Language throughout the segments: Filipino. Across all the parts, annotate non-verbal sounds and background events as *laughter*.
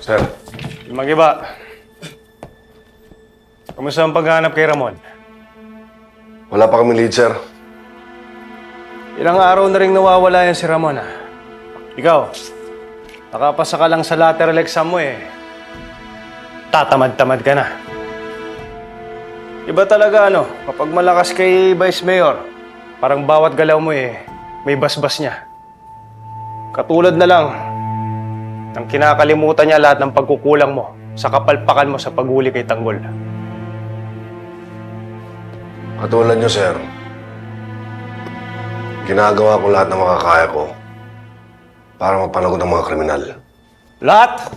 Sir, Magiba. Kamusta ang paghahanap kay Ramon? wala pa kami lead, sir. Ilang araw na rin nawawala yan si Ramon, ah. Ikaw, nakapasa ka lang sa lateral exam mo, eh. Tatamad-tamad ka na. Iba talaga, ano, kapag malakas kay Vice Mayor, parang bawat galaw mo, eh, may basbas niya. Katulad na lang, ng kinakalimutan niya lahat ng pagkukulang mo sa kapalpakan mo sa paghuli kay Tanggol. Katulad nyo, sir. Ginagawa ko lahat ng makakaya ko para mapanagot ang mga kriminal. Lahat?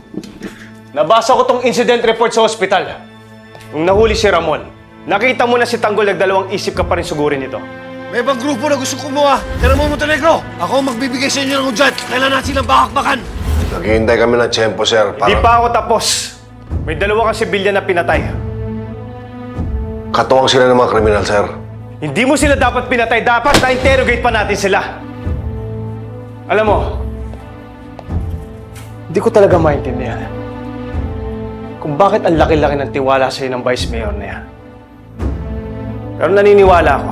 Nabasa ko tong incident report sa ospital. Nung nahuli si Ramon, nakita mo na si Tanggol nagdalawang isip ka pa rin sugurin ito. May ibang grupo na gusto kumuha. Tira mo Montenegro. Ako ang magbibigay sa inyo ng udyat. Kailan natin silang bakakbakan. Naghihintay kami ng tiyempo, sir, Di para pa ako tapos. May dalawa kasi bilya na pinatay. katuwang sila ng mga kriminal, sir. Hindi mo sila dapat pinatay. Dapat na-interrogate pa natin sila. Alam mo, hindi ko talaga maintindihan kung bakit ang laki-laki ng tiwala sa'yo ng Vice Mayor na yan. Pero naniniwala ako,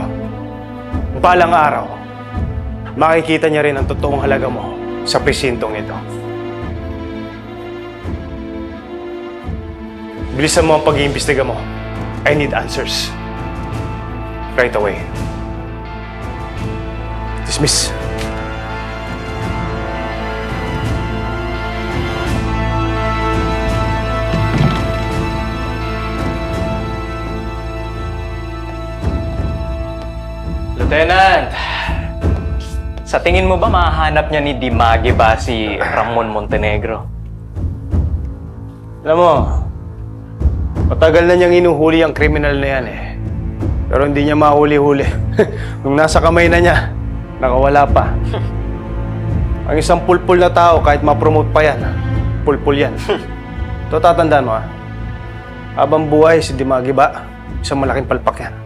balang araw, makikita niya rin ang totoong halaga mo sa presintong ito. Bilisan mo ang pag-iimbestiga mo. I need answers. Right away. Dismiss. Lieutenant, sa tingin mo ba mahanap niya ni Dimagi ba si Ramon Montenegro? Alam mo, matagal na niyang inuhuli ang kriminal na yan eh. Pero hindi niya mahuli-huli. *laughs* Nung nasa kamay na niya, nakawala pa. *laughs* ang isang pulpul na tao, kahit ma-promote pa yan, pulpul yan. *laughs* Ito tatandaan mo ha. Habang buhay si Dimagi ba, isang malaking palpak yan.